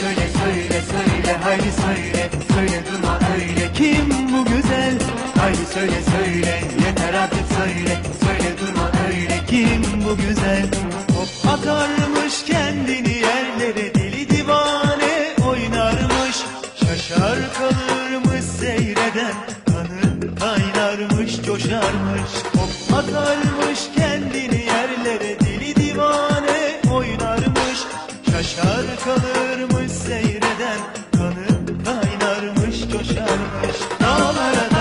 söyle söyle söyle haydi söyle söyle durma öyle. Kim bu güzel? Haydi söyle söyle yeter artık söyle söyle durma öyle. Kim bu güzel? Hop atarmış kendini yerlere deli divane oynarmış. Şaşar kalırmış seyreden kanı kaynarmış coşarmış. Hop atarmış kendini şaşar kalırmış seyreden kanı kaynarmış coşarmış Dağ